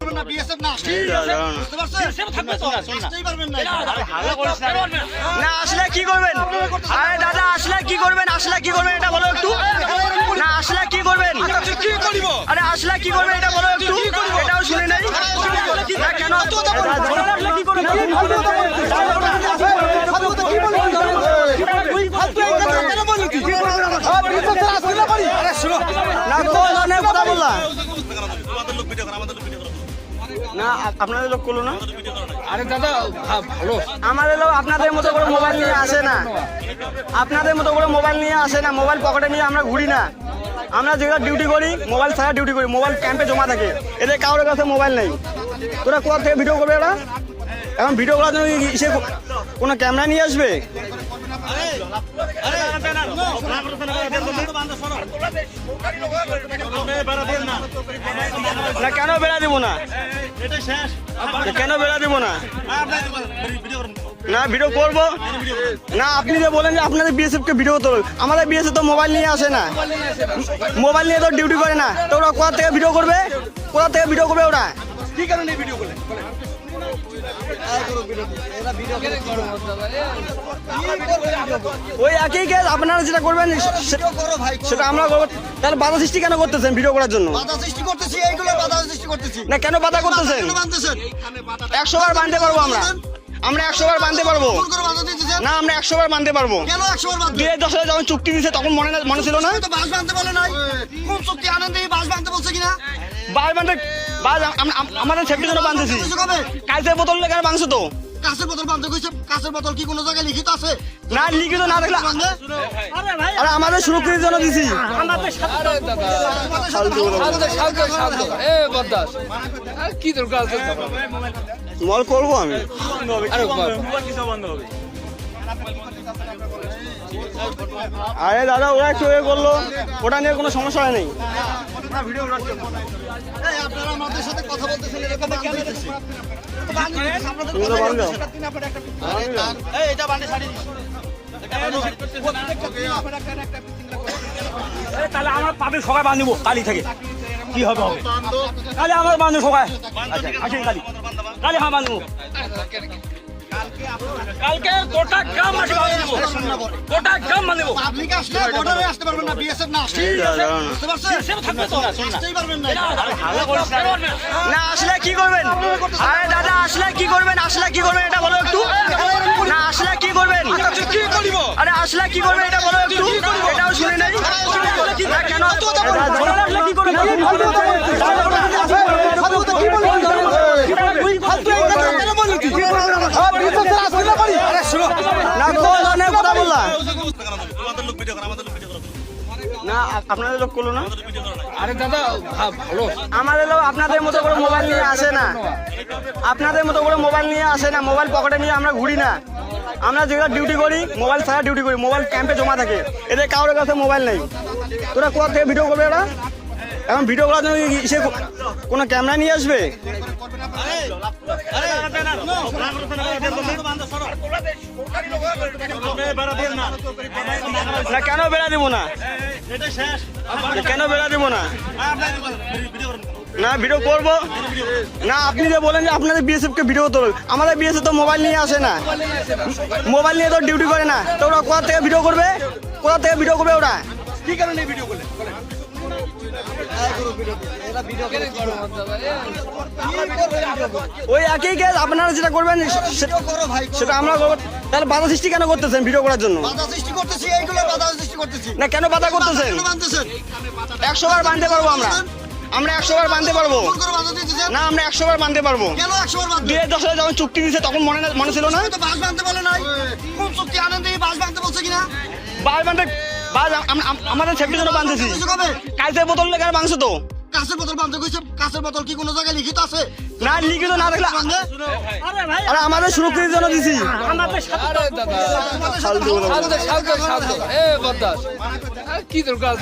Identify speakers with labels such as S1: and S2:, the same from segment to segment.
S1: পারবেন না বিএসএফ না। আসলে বুঝতে পারছেন? আসতেই পারবেন না।
S2: না আসলে কি করবেন? আরে দাদা আসলে কি করবেন? আসলে কি করবেন? এটা বলো একটু। না আসলে কি করবেন? আরে আসলে কি করবেন? এটা বলো একটু। এটাও শুনে নাই। আপনাদের লোক করল না?
S3: আরে দাদা ভালো।
S2: আমাদের লোক আপনাদের মতো করে মোবাইল নিয়ে আসে না। আপনাদের মতো করে মোবাইল নিয়ে আসে না। মোবাইল পকেটে নিয়ে আমরা ঘুরি না। আমরা যেগুলো ডিউটি করি মোবাইল ছাড়া ডিউটি করি। মোবাইল ক্যাম্পে জমা থাকে। এদের কারোর কাছে মোবাইল নেই। তোরা কোথা থেকে ভিডিও করবে এরা? এখন ভিডিও করার জন্য কোনো ক্যামেরা নিয়ে আসবে? না কেন বেড়া দিব না? কেন বেড়া দিব না? না ভিডিও করব। না, আপনি যে বলেন যে আপনাদের বিএসএফ কে ভিডিও করতে আমাদের বিএসএফ তো মোবাইল নিয়ে আসে না। মোবাইল নিয়ে তো ডিউটি করে না। তো ওরা কোথা থেকে ভিডিও করবে? কোথা থেকে ভিডিও করবে ওরা?
S1: কি কারণে ভিডিও করলেন
S2: ওই একই কেস আপনারা যেটা করবেন সে-
S1: করো ভাই
S2: সেটা আমরা করব। তাহলে বাধা সৃষ্টি কেন করতেছেন ভিডিও করার জন্য?
S1: বাধা সৃষ্টি করতেছি এইগুলো বাধা সৃষ্টি করতেছি।
S2: না কেন বাধা করতেছেন? একশো বার বাঁধতে পারব আমরা। আমরা একশো বার বাঁধতে পারব। না আমরা একশো বার বাঁধতে পারব।
S1: কেন একশো বার বাঁধবেন
S2: দুই হাজার দশ সালে যখন চুক্তি দিয়েছে তখন মনে না- মনে ছিল না?
S1: তো বাস বাঁধতে বলে নাই। কোন চুক্তি আনন্দে বাস বাঁধতে বলছে কিনা?
S2: বাস বাঁধতে বাস আম- আম- আমাদের সেফটির জন্য বাঁধতেছি কালচের বোতল লেখার মাংস তো।
S1: কাছের বোতল বাঁধতে কইছে কাছের বোতল কি কোনো জায়গায় লিখিত আছে?
S2: না লিখিত না থাকলে আরে আমাদের সুরক্ষিতের জন্য দিছি।
S3: কি দরকার
S2: মল করব আমি।
S3: আরে
S2: আরে দাদা ওরা একটু এ করল। ওটা নিয়ে কোনো সমস্যা হয় নেই।
S4: তাহলে আমার পাবে সবাই বাঁধিব কালি থেকে। কি হবে হবে? কালি আমার বাঁধবো সবাই। আচ্ছা কালি। কালি হ্যাঁ বাঁধবো কালকে গোটা গ্রাম বাঁধবো গোটা গ্রাম বাঁধবো
S1: পাবলিক আসলে বর্ডারে আসতে পারবেন না বিএসএফ না আসলে বুঝতে পারছেন
S4: থাকবে তো
S1: আসতেই পারবেন না
S2: না আসলে কি করবেন আরে দাদা আসলে কি করবেন আসলে কি করবেন এটা বলো একটু না আসলে কি করবেন
S1: কি করিব
S2: আরে আসলে কি করবেন এটা বলো একটু এটাও শুনে নাই কেন আসলে কি করবেন না আপনাদের লোক করল না?
S3: আরে দাদা ভালো।
S2: আমাদের লোক আপনাদের মতো করে মোবাইল নিয়ে আসে না। আপনাদের মতো করে মোবাইল নিয়ে আসে না মোবাইল পকেটে নিয়ে আমরা ঘুরি না। আমরা যেগুলো ডিউটি করি মোবাইল ছাড়া ডিউটি করি মোবাইল ক্যাম্পে জমা থাকে। এদের কারোর কাছে মোবাইল নেই। তোরা কোথা থেকে ভিডিও করবে এরা এখন ভিডিও করার জন্য কি কোনো ক্যামেরা নিয়ে আসবে? না কেন বেড়া দিব না কেন বেড়া দিব না না ভিডিও করব না আপনি যে বলেন যে আপনাদের বিএসএফ কে ভিডিও করতে আমাদের বিএসএফ তো মোবাইল নিয়ে আসে না মোবাইল নিয়ে তো ডিউটি করে না তো ওরা কোথা থেকে ভিডিও করবে কোথা থেকে ভিডিও করবে ওরা
S1: কি কারণে ভিডিও করলেন
S2: ওই একই কেস আপনারা যেটা করবেন সেটা আমরা তাহলে বাধা সৃষ্টি কেন করতেছেন ভিডিও করার জন্য?
S1: বাধা সৃষ্টি করতেছি এইগুলো বাধা সৃষ্টি করতেছি।
S2: না কেন বাধা করতেছেন? একশো বার বাঁধতে পারব আমরা। আমরা একশো বার বাঁধতে পারব। না আমরা একশো বার বাঁধতে পারব। দুই হাজার দশ সালে যখন চুক্তি দিয়েছে তখন মনে না- মনে ছিল না?
S1: তো বাস বাঁধতে বলে নাই। কোন চুক্তি আনন্দে বাস বাঁধতে বলছে কিনা?
S2: বাস বাঁধতে বাস আম- আম- আমাদের সেফটির জন্য বাঁধতেছি
S1: কিছু
S2: কালচের বোতল লেখার মাংস তো।
S1: কাছের বোতল বাঁধতে কইছে কাছের বোতল কি কোনো জায়গায় লিখিত আছে?
S2: না লিখিত না থাকলে? আরে আমাদের সুরক্ষিতের জন্য দিছি।
S3: কি দরকার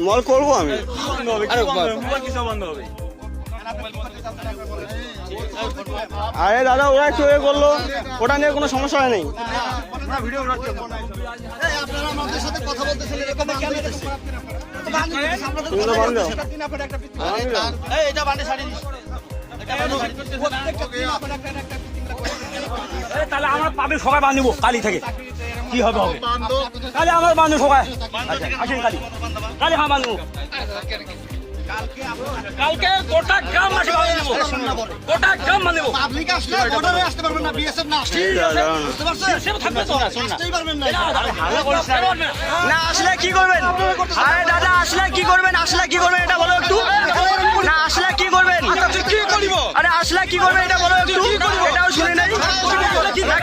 S2: মল করব আমি।
S3: আরে বাবা
S2: আরে দাদা ওরা একটু এ করল। ওটা নিয়ে কোনো সমস্যা হয় নেই।
S4: তাহলে আমার পাবে সবাই বাঁধিব কালি থেকে। কি হবে হবে। কালি আমার বান্ধব সবাই। আচ্ছা আসেন কালি কালি হ্যাঁ বাঁধবো কালকে গোটা গ্রাম বাঁধিব গোটা গ্রাম বাঁধিব
S5: পাবলিক আসলে বর্ডারে আসতে পারবেন না বিএসএফ না আসলে বুঝতে পারছেন
S4: সেটা থাকবে তো
S5: আসতেই পারবেন না
S2: না আসলে কি করবেন আরে দাদা আসলে কি করবেন আসলে কি করবেন এটা বলো একটু না আসলে কি করবেন
S1: কি করিব
S2: আরে আসলে কি করবেন এটা বলো একটু এটাও শুনে নাই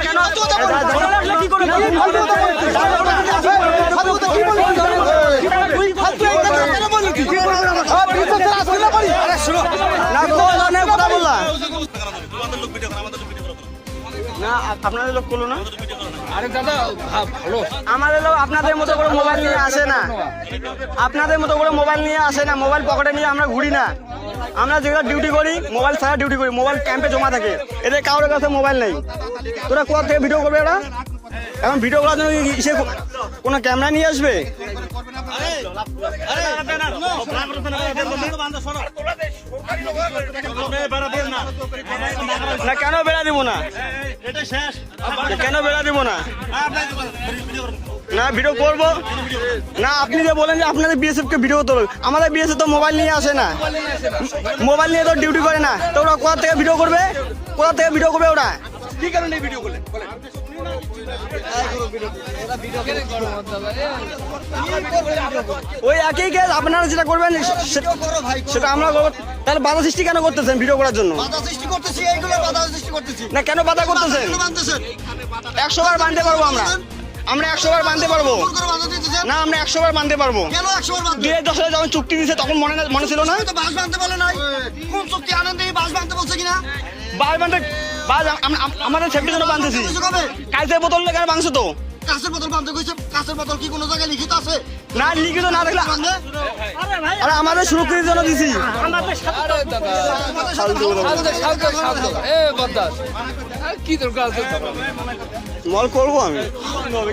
S2: কেন আসলে কি করবেন আপনাদের আমাদের লোক আপনাদের মতো করে মোবাইল নিয়ে আসে না। আপনাদের মতো করে মোবাইল নিয়ে আসে না, মোবাইল পকেটে নিয়ে আমরা ঘুরি না, আমরা যেগুলো ডিউটি করি, মোবাইল ছাড়া ডিউটি করি মোবাইল ক্যাম্পে জমা থাকে এদের কারোর কাছে মোবাইল নেই? তোরা কোথা থেকে ভিডিও করবে এখন ভিডিও করার জন্য কোনো ক্যামেরা নিয়ে আসবে না কেন বেড়া দিব না? কেন বেড়া দিব না? না ভিডিও করব। না আপনি যে বলেন যে আপনাদের বিএসএফ কে ভিডিও হবে আমাদের বিএসএফ তো মোবাইল নিয়ে আসে না। মোবাইল নিয়ে তো ডিউটি করে না। তো ওরা কোথা থেকে ভিডিও করবে? কোথা থেকে ভিডিও করবে ওরা?
S1: কি কারণে ভিডিও করলেন
S2: ওই একই কেস আপনারা যেটা করবেন সেটা আমরা তাহলে বাধা সৃষ্টি কেন করতেছেন ভিডিও করার জন্য?
S5: বাধা সৃষ্টি করতেছি এইগুলো বাধা সৃষ্টি করতেছি।
S2: না কেন বাধা করতেছেন? একশো বার বাঁধতে পারব আমরা। আমরা একশো বার বাঁধতে পারব। না আমরা একশো বার বাঁধতে পারব? দুই হাজার দশ যখন চুক্তি দিয়েছে তখন মনে মনে ছিল না?
S5: বাস বাঁধতে বলে নাই। কোন চুক্তি আনন্দ বাস বাঁধতে বলছে কিনা?
S2: বাস বাঁধতে বাস আম- আম- আমাদের সেফটির জন্য বাঁধতেছি কাইসের বোতল লেখার মাংস তো?
S5: কাছের বোতল বাঁধতে কইছে কাছের বোতল কি কোনো জায়গায় লিখিত আছে?
S2: না লিখিত না দেখলে
S5: বাঁধবে?
S2: আরে আমাদের সুরক্ষিতের জন্য দিছি।
S3: কি দরকার আছে?
S2: মল করব আমি।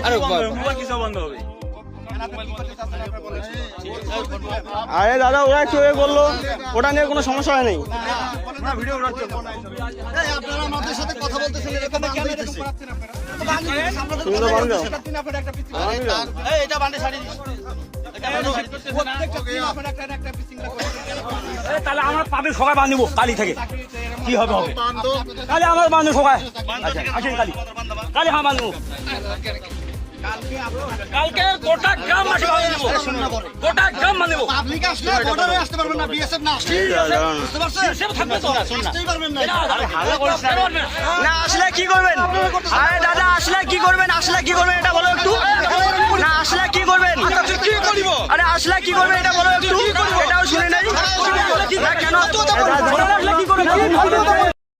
S3: আরে বাবা।
S2: আরে দাদা ওরা একটু এ করল ওটা নিয়ে কোনো সমস্যা হয় নাই।
S4: তাহলে আমার পাবে সবাই বাঁধিব কালি থেকে। কি হবে হবে। কালি আমার বান্ধব সবাই। আচ্ছা আসেন কালি কালি হ্যাঁ বাঁধবো কালকে গোটা গ্রাম আসে গোটা গ্রাম মানিব
S5: পাবলিক আসলে বর্ডারে আসতে পারবেন না বিএসএফ না আসতে বুঝতে পারছেন
S4: বিএসএফ থাকবে তো
S5: আসতেই পারবেন না
S2: না আসলে কি করবেন আরে দাদা আসলে কি করবেন আসলে কি করবেন এটা বলো একটু না আসলে কি করবেন
S1: কি করিব
S2: আরে আসলে কি করবেন এটা বলো একটু এটাও শুনে নাই
S4: না
S2: কেন আসলে কি করবেন